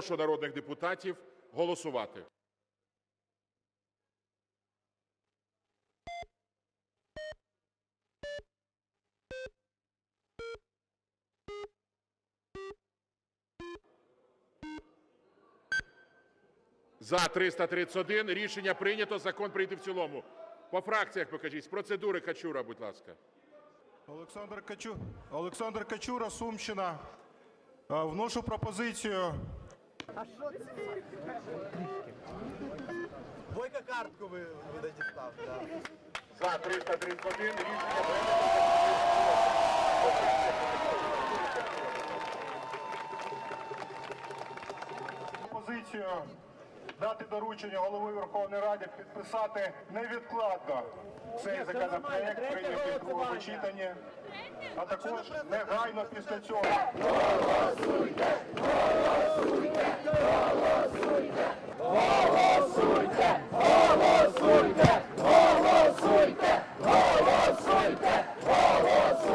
Прошу народних депутатів голосувати. За 331 рішення прийнято. Закон прийняти в цілому. По фракціях покажіть. З процедури Качура, будь ласка. Олександр Качура, Сумщина. Е, Вношу пропозицію. Бойка картку ви, ви дістав, так. За 331 рішення Пропозицію дати доручення голови Верховної Ради підписати невідкладно цей законопроект, прийнятий в другому читанні, а також негайно після цього. Ми все бачимо!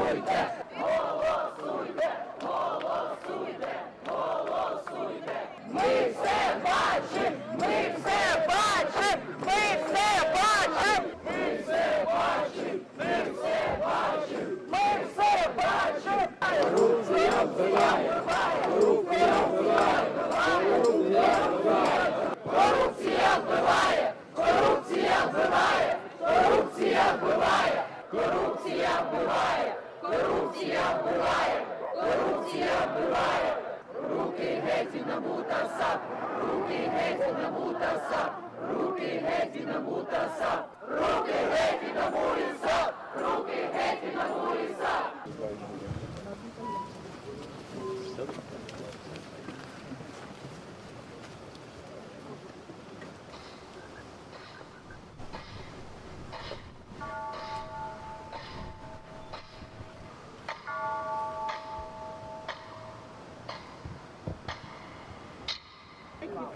Ми все бачимо! Ми все бачимо! Ми все бачимо! Ми все бачимо! Ми все бачимо! Корупція вбиває! Корупція вбиває! Корупція вбиває! Корупція вбиває! Корупція вбиває! Корупція вбиває! Корупція вбиває! Корупція вбиває! Руки геть і набута сап! Руки геть і набута сап! Руки геть і набута сап! Руки геть і набули сап! Руки геть і набули сап!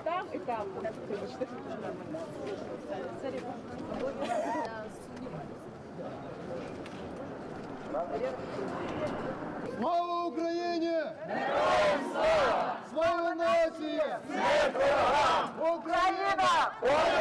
там і там. Слава Україні! Героям слава! Слава нації! Україна! Україна!